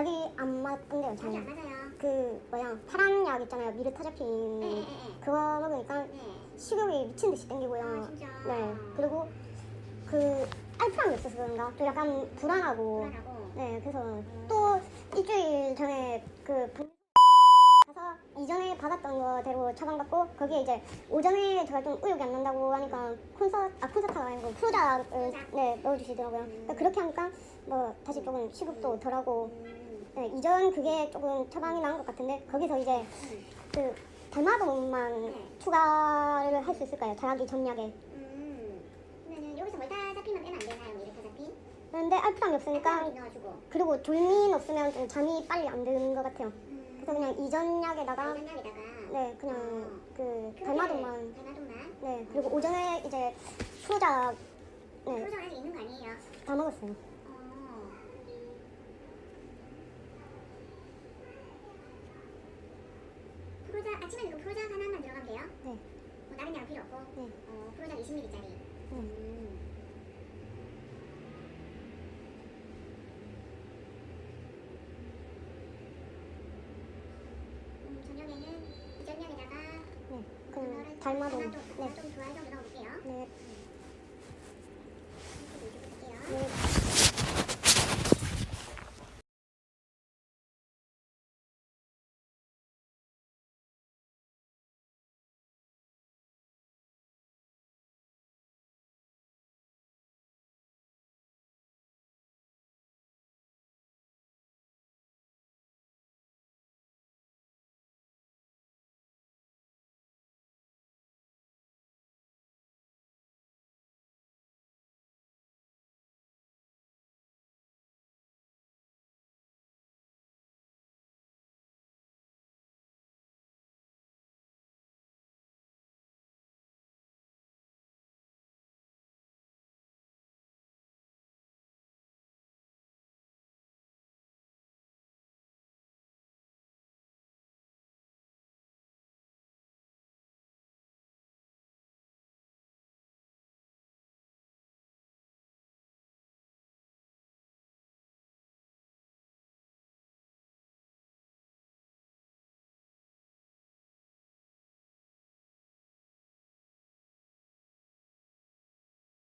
약이 안 맞던데요, 약이 안 저는. 맞아요. 그 뭐야 파란 약 있잖아요, 미르타자핀. 네, 네, 네. 그거 먹으니까 네. 식욕이 미친 듯이 땡기고요. 아, 진짜. 네. 그리고 그 알프람이 없어서 그런가 또 약간 불안하고. 불안하고. 네. 그래서 또 일주일 전에 그 분- 가서 이전에 받았던 거대로 처방받고 거기에 이제 오전에 제가 좀 의욕이 안 난다고 하니까 콘서 아 콘서트가 아니고 프로자를 네 넣어주시더라고요. 그러니까 그렇게 하니까 뭐 다시 조금 식욕도 덜하고 음. 네, 이전 그게 조금 처방이 나은 것 같은데 거기서 이제 그 대마도만 네. 추가를 할 수 있을까요? 자기 전약에. 음. 그러면은 여기서 멀타자핀만 빼면 안 되나요? 미르타자핀? 그런데 알프람이 없으니까 넣어주고. 그리고 졸민 없으면 좀 잠이 빨리 안 드는 것 같아요. 음. 그래서 그냥 이전 약에다가. 네 그냥 그 그거를 대마도만 대마도만. 네 그리고 오전에 이제 프로자 네다 프로정 아직 있는 거 아니에요? 먹었어요. 어. 프로자 아침에 그 프로자 하나만 들어가면 돼요? 네. 뭐 다른 약은 필요 없고. 네. 어, 프로자 20ml짜리. 네. 음. 음, 저녁에는 이 전약에다가 네 그냥 달마도 네. 네좀 정도 넣어볼게요. 네 음.